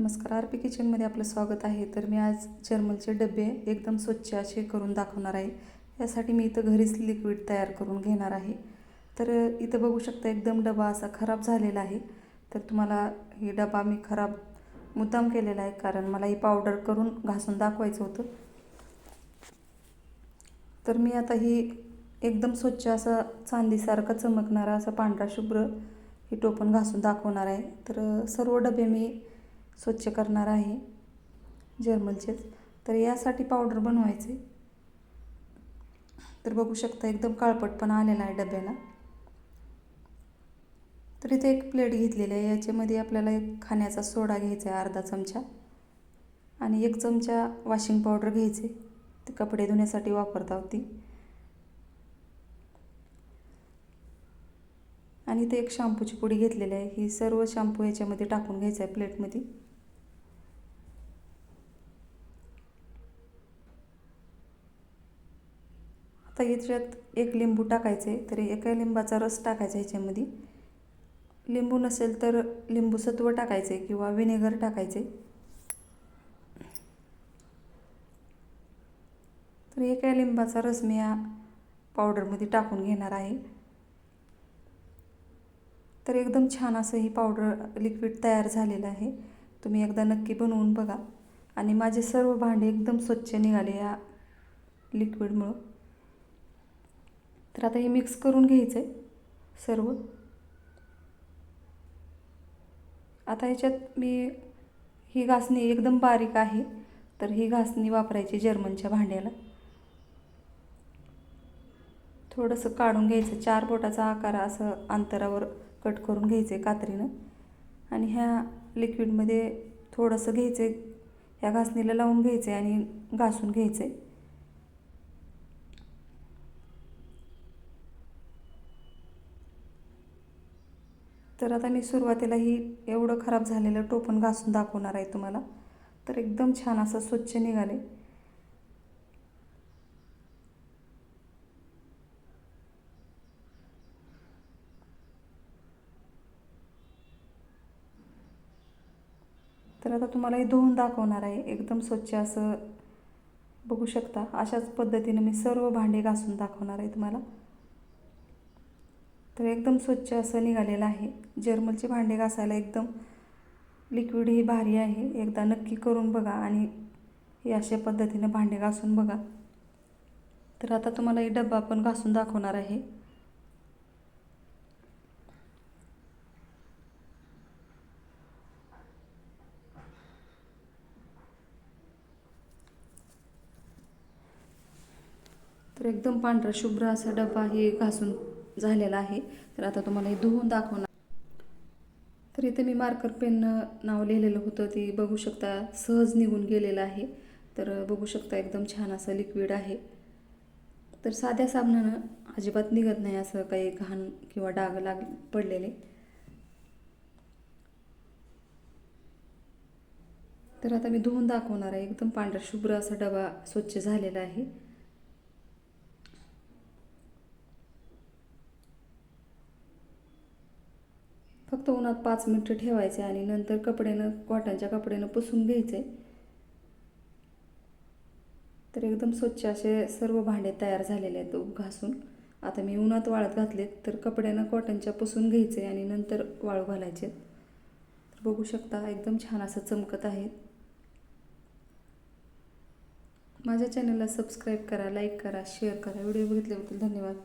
नमस्कार R P किचनमध्ये आपलं स्वागत आहे. तर मी आज जर्मलचे डबे एकदम स्वच्छ असे करून दाखवणार आहे. यासाठी मी इथं घरीच लिक्विड तयार करून घेणार आहे. तर इथं बघू शकता एकदम डबा असा खराब झालेला आहे. तर तुम्हाला हे डबा मी खराब मुद्दाम केलेला आहे कारण मला ही पावडर करून घासून दाखवायचं होतं. तर मी आता ही एकदम स्वच्छ असा चांदीसारखं चमकणारा असं पांढरा शुभ्र ही टोपण घासून दाखवणार आहे. तर सर्व डबे मी स्वच्छ करणार आहे. जर्मलचेच. तर यासाठी पावडर बनवायचे. तर बघू शकता एकदम काळपट पण आलेला आहे डब्याला. तर इथे एक प्लेट घेतलेली आहे. याच्यामध्ये आपल्याला एक खाण्याचा सोडा घ्यायचा आहे अर्धा चमचा. आणि एक चमचा वॉशिंग पावडर घ्यायचे. ते कपडे धुण्यासाठी वापरता होती आणि इथे एक शॅम्पूची पुडी घेतलेली आहे. ही सर्व शॅम्पू याच्यामध्ये टाकून घ्यायचा आहे प्लेटमध्ये. आता याच्यात एक लिंबू टाकायचे तर एका लिंबाचा रस टाकायचा ह्याच्यामध्ये लिंबू नसेल तर लिंबू सत्व टाकायचे किंवा व्हिनेगर टाकायचे. तर एका लिंबाचा रस मी या पावडरमध्ये टाकून घेणार आहे. तर एकदम छान असं ही पावडर लिक्विड तयार झालेलं आहे. तुम्ही एकदा नक्की बनवून बघा. आणि माझे सर्व भांडे एकदम स्वच्छ निघाले या लिक्विडमुळं तर आता हे मिक्स करून घ्यायचं आहे सर्व. आता ह्याच्यात मी ही घासणी एकदम बारीक आहे. तर ही घासणी वापरायची जर्मनच्या भांड्याला. थोडंसं काढून घ्यायचं. चार बोटाचा आकार असं अंतरावर कट करून घ्यायचं आहे कात्रीनं. आणि ह्या लिक्विडमध्ये थोडंसं घ्यायचं आहे ह्या घासणीला लावून घ्यायचं आहे आणि घासून घ्यायचं. आहे तर आता मी सुरुवातीला ही एवढं खराब झालेलं टोपण घासून दाखवणार आहे तुम्हाला. तर एकदम छान असं स्वच्छ निघाले. तर आता तुम्हाला हे धुवून दाखवणार आहे. एकदम स्वच्छ असं बघू शकता. अशाच पद्धतीने मी सर्व भांडे घासून दाखवणार आहे तुम्हाला. तर एकदम स्वच्छ असं निघालेलं आहे. जर्मलचे भांडे घासायला एकदम लिक्विड ही भारी आहे. एकदा नक्की करून बघा आणि हे अशा पद्धतीने भांडे घासून बघा. तर आता तुम्हाला हे डब्बा पण घासून दाखवणार आहे. तर एकदम पांढरा शुभ्र असा डबा हे घासून झालेला आहे. तर आता तुम्हाला हे धुवून दाखवणार. तर इथे मी मार्कर पेननं नाव लिहिलेलं होतं ते बघू शकता सहज निघून गेलेलं आहे. तर बघू शकता एकदम छान असं लिक्विड आहे. तर साध्या साबणानं अजिबात निघत नाही असं काही घाण किंवा डाग लाग पडलेले. तर आता मी धुवून दाखवणार आहे. एकदम पांढरा शुभ्र असा डबा स्वच्छ झालेला आहे. फक्त उन्हात पाच मिनटं ठेवायचे आणि नंतर कपड्यानं कॉटनच्या कपड्यानं पुसून घ्यायचे. तर एकदम स्वच्छ असे सर्व भांडे तयार झालेले आहेत घासून. आता मी उन्हात वाळत घातलेत तर कपड्यानं कॉटनच्या पुसून घ्यायचे आणि नंतर वाळू घालायचे. तर बघू शकता एकदम छान असं चमकत आहेत माझ्या चॅनलला सबस्क्राईब करा लाईक करा शेअर करा. व्हिडिओ बघितल्याबद्दल धन्यवाद.